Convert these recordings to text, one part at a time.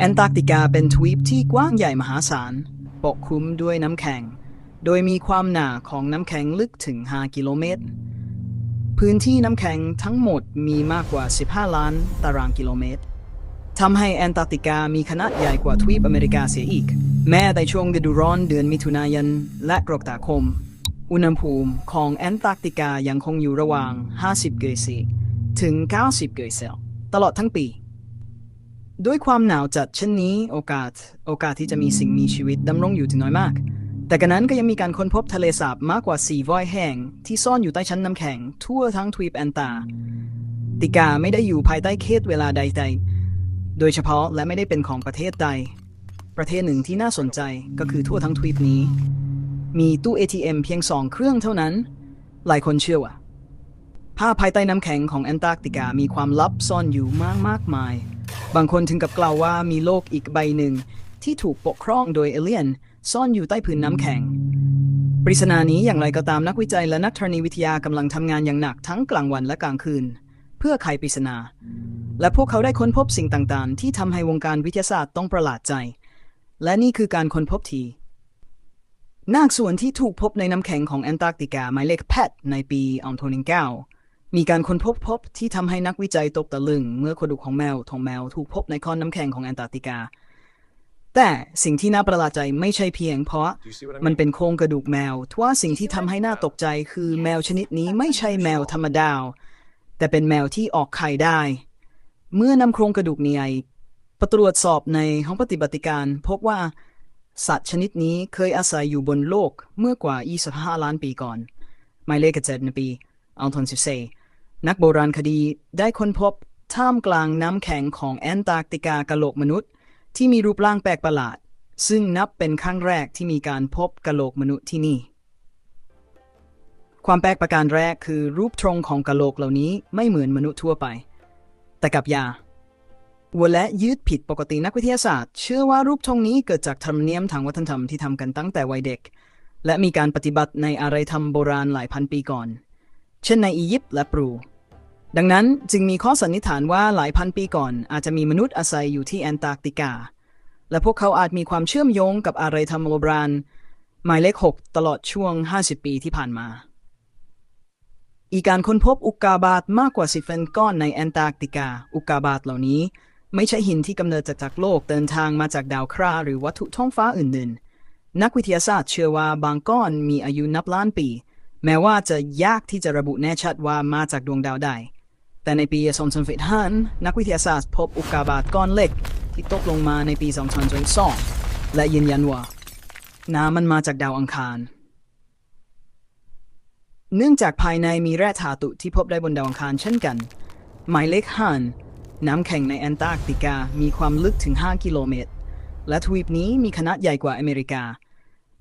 แอนตาร์กติกาเป็นทวีปที่กว้างใหญ่มหาศาล ปกคลุมด้วยน้ำแข็ง โดยมีความหนาของน้ำแข็งลึกถึง 5 กิโลเมตร พื้นที่น้ำแข็งทั้งหมดมีมากกว่า 15 ล้านตารางกิโลเมตรทำให้แอนตาร์กติกามีขนาดใหญ่กว่าทวีปอเมริกาเสียอีก แม้ในช่วงฤดูร้อนเดือนมิถุนายนและกรกฎาคม อุณหภูมิของแอนตาร์กติกายังคงอยู่ระหว่าง 50 เกรซีถึง 90 เกรเซลตลอดทั้งปี ด้วยความหนาวจัดเช่นนี้โอกาสโอกาสที่จะมีสิ่งมีชีวิตดำรงอยู่ถึงน้อยมาก แต่กันนั้นก็ยังมีการค้นพบทะเลสาบมากกว่า4ว่อยแห่ง ที่ซ่อนอยู่ใต้ชั้นน้ำแข็ง ทั่วทั้งทวีปแอนตาร์ติกาไม่ได้อยู่ภายใต้เขตเวลาใดๆ โดยเฉพาะและไม่ได้เป็นของประเทศใด ประเทศหนึ่งที่น่าสนใจก็คือทั่วทั้งทวีปนี้ มีตู้ ATM เพียงสองเครื่องเท่านั้น หลายคนเชื่อว่าผ้าภายใต้น้ำแข็งของแอนตาร์กติกามีความลับซ่อนอยู่มากมากมาย บางคนถึงกับกล่าวว่ามีโลกอีกใบหนึ่ง ที่ถูกปกครองโดยเอเลียน ซ่อนอยู่ใต้พื้นน้ำแข็ง ปริศนานี้อย่างไรก็ตามนักวิจัยและนักธรณีวิทยากำลังทำงานอย่างหนักทั้งกลางวันและกลางคืน เพื่อไขปริศนา และพวกเขาได้ค้นพบสิ่งต่างๆ ที่ทำให้วงการวิทยาศาสตร์ต้องประหลาดใจ และนี่คือการค้นพบทีนาคส่วนที่ถูกพบในน้ำแข็งของแอนตาร์กติกาหมายเลขแพทในปีอัลโทนิงเก้า มีการค้นพบพบที่ทำให้นักวิจัยตกตะลึง เมื่อกระดูกของแมวทองแมวถูกพบในก้อนน้ำแข็งของแอนตาร์กติกา แต่สิ่งที่น่าประหลาดใจไม่ใช่เพียงเพราะมันเป็นโครงกระดูกแมวทว่าสิ่งที่ทำให้น่าตกใจคือแมวชนิดนี้ไม่ใช่แมวธรรมดา แต่เป็นแมวที่ออกไข่ได้ เมื่อนำโครงกระดูกนี้ไปตรวจสอบในห้องปฏิบัติการ พบว่าสัตว์ชนิดนี้เคยอาศัยอยู่บนโลกเมื่อกว่า 25 ล้านปีก่อนหมายเลขเจ็ดในปีอัลทอ นักโบราณคดีได้ค้นพบท่ามกลางน้ำแข็งของแอนตาร์กติกากะโหลกมนุษย์ ที่มีรูปร่างแปลกประหลาด ซึ่งนับเป็นครั้งแรกที่มีการพบกะโหลกมนุษย์ที่นี่ ความแปลกประการแรกคือรูปทรงของกะโหลกเหล่านี้ไม่เหมือนมนุษย์ทั่วไป แต่กับยาวัวและยืดผิดปกตินักวิทยาศาสตร์ เชื่อว่ารูปทรงนี้เกิดจากธรรมเนียมทางวัฒนธรรมที่ทำกันตั้งแต่วัยเด็ก และมีการปฏิบัติในอารยธรรมโบราณหลายพันปีก่อน เช่นในอียิปต์และปรู ดังนั้นจึงมีข้อสันนิษฐานว่าหลายพันปีก่อนอาจจะมีมนุษย์อาศัยอยู่ที่แอนตาร์กติกา และพวกเขาอาจมีความเชื่อมโยงกับอารยธรรมโบราณหมายเลข 6 ตลอดช่วง 50 ปีที่ผ่านมา อีกการค้นพบอุกกาบาตมากกว่าสิบเป็นก้อนในแอนตาร์กติกา อุกกาบาตเหล่านี้ ไม่ใช่หินที่กำเนิดจากจากโลกเดินทางมาจากดาวเคราะห์หรือวัตถุท้องฟ้าอื่นๆ นักวิทยาศาสตร์เชื่อว่าบางก้อนมีอายุนับล้านปี แม้ว่าจะยากที่จะระบุแน่ชัดว่ามาจากดวงดาวใด แต่ในปี 2015 นักวิทยาศาสตร์พบอุกกาบาตก้อนเล็ก ที่ตกลงมาในปี 2022 และยืนยันว่า น้ำมันมาจากดาวอังคาร เนื่องจากภายในมีแร่ธาตุที่พบได้บนดาวอังคารเช่นกัน หมายเลขห้านน้ำแข็งในแอนตาร์กติกามีความลึกถึง 5 กิโลเมตร และทวีปนี้มีขนาดใหญ่กว่าอเมริกา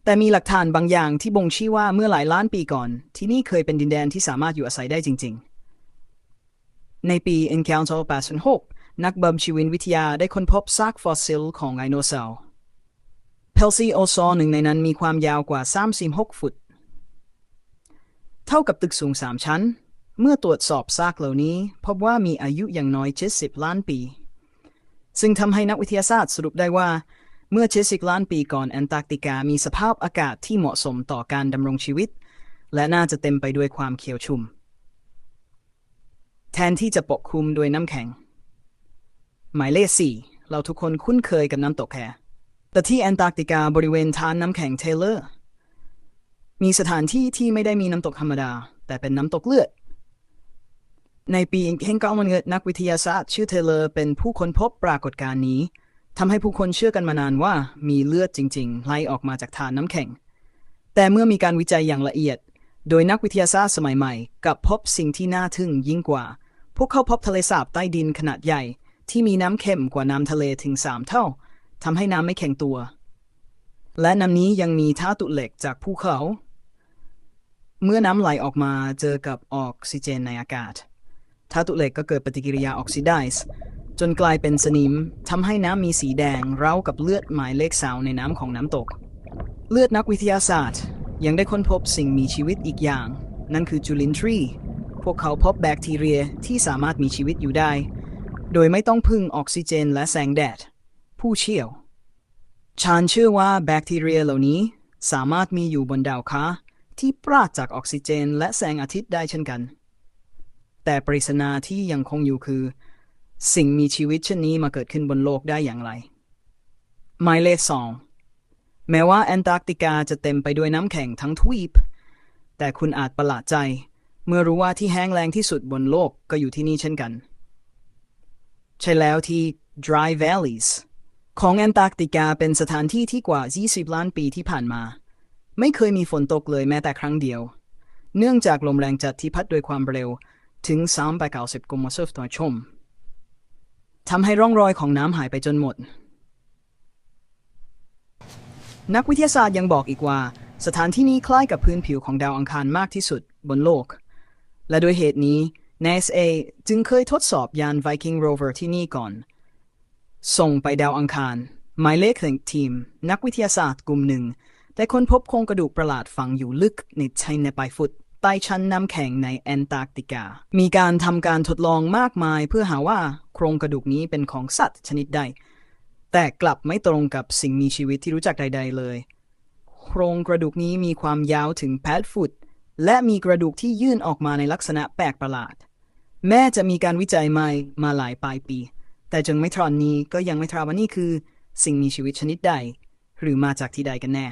แต่มีหลักฐานบางอย่างที่บ่งชี้ว่าเมื่อหลายล้านปีก่อน ที่นี่เคยเป็นดินแดนที่สามารถอยู่อาศัยได้จริง ๆ ในปี Encounter 86นักบัมชีวินวิทยาได้ค้นพบซากฟอสซิลของไดโนเสาร์เพลซีโอซอหนึ่งในนั้นมีความยาวกว่า 36 ฟุต เท่ากับตึกสูง 3 ชั้น เมื่อตรวจสอบซากเหล่านี้ พบว่ามีอายุอย่างน้อย 70 ล้านปี ซึ่งทำให้นักวิทยาศาสตร์สรุปได้ว่า เมื่อ 70 ล้านปีก่อนแอนตาร์กติกามีสภาพอากาศที่เหมาะสมต่อการดำรงชีวิต และน่าจะเต็มไปด้วยความเขียวชุ่ม แทนที่จะปกคลุมด้วยน้ำแข็ง หมายเลขสี่เราทุกคนคุ้นเคยกับน้ำตกแฮแต่ที่แอนตาร์กติกาบริเวณทานน้ำแข็งเทเลอร์ มีสถานที่ที่ไม่ได้มีน้ำตกธรรมดา แต่เป็นน้ำตกเลือด ในปีแห่งก้ามันเกิดนักวิทยาศาสตร์ชื่อเทเลอร์เป็นผู้ค้นพบปรากฏการณ์นี้ ทำให้ผู้คนเชื่อกันมานานว่ามีเลือดจริง ๆ ไหลออกมาจากทานน้ำแข็ง แต่เมื่อมีการวิจัยอย่างละเอียด โดยนักวิทยาศาสตร์สมัยใหม่กับพบสิ่งที่น่าทึ่งยิ่งกว่า พวกเขาพบทะเลสาบใต้ดินขนาดใหญ่ ที่มีน้ำเค็มกว่าน้ำทะเลถึงสามเท่าทำให้น้ำไม่แข็งตัว และน้ำนี้ยังมีธาตุเหล็กจากภูเขา เมื่อน้ำไหลออกมาเจอกับออกซิเจนในอากาศธาตุเหล็กก็เกิดปฏิกิริยาออกซิไดซ์ จนกลายเป็นสนิมทำให้น้ำมีสีแดงเร้ากับเลือดหมายเลขสาวในน้ำของน้ำตก เลือดนักวิทยาศาสตร์ยังได้ค้นพบสิ่งมีชีวิตอีกอย่าง นั่นคือจูลินทรีพวกเขาพบแบคทีเรียที่สามารถมีชีวิตอยู่ได้ โดยไม่ต้องพึ่งออกซิเจนและแสงแดด ผู้เชี่ยวฉันเชื่อว่าแบคทีเรียเหล่านี้สามารถมีอยู่บนดาวค้าที่ปราศจากออกซิเจนและแสงอาทิตย์ได้เช่นกัน แต่ปริศนาที่ยังคงอยู่คือ สิ่งมีชีวิตเช่นนี้มาเกิดขึ้นบนโลกได้อย่างไร หมายเลขสองแม้ว่าแอนตาร์กติกาจะเต็มไปด้วยน้ำแข็งทั้งทวีป แต่คุณอาจประหลาดใจ เมื่อรู้ว่าที่แห้งแล้งที่สุดบนโลกก็อยู่ที่นี่เช่นกัน ใช่แล้วที่ Dry Valleys ของแอนตาร์กติกาเป็นสถานที่ที่กว่า 20 ล้านปีที่ผ่านมา ไม่เคยมีฝนตกเลยแม้แต่ครั้งเดียว เนื่องจากลมแรงจัดที่พัดด้วยความเร็วถึง390กิโลเมตรต่อชั่ม ทำให้ร่องรอยของน้ำหายไปจนหมด นักวิทยาศาสตร์ยังบอกอีกว่า สถานที่นี้คล้ายกับพื้นผิวของดาวอังคารมากที่สุดบนโลก และด้วยเหตุนี้ NASA จึงเคยทดสอบยาน Viking Rover ที่นี่ก่อน ส่งไปดาวอังคาร หมายเลขหนึ่งทีม นักวิทยาศาสตร์กลุ่มหนึ่งได้ค้นพบโครงกระดูกประหลาดฝังอยู่ลึกในชายในปลายฟุต ใต้ชั้นน้ำแข็งในแอนตาร์กติกา มีการทำการทดลองมากมายเพื่อหาว่าโครงกระดูกนี้เป็นของสัตว์ชนิดใด แต่กลับไม่ตรงกับสิ่งมีชีวิตที่รู้จักใด ๆ เลย โครงกระดูกนี้มีความยาวถึง8ฟุต และมีกระดูกที่ยื่นออกมาในลักษณะแปลกประหลาด แม้จะมีการวิจัยใหม่มาหลายปลายปี แต่จนไม่ทรอนนี้ก็ยังไม่ทราบว่านี่คือ สิ่งมีชีวิตชนิดใด หรือมาจากที่ใดกันแน่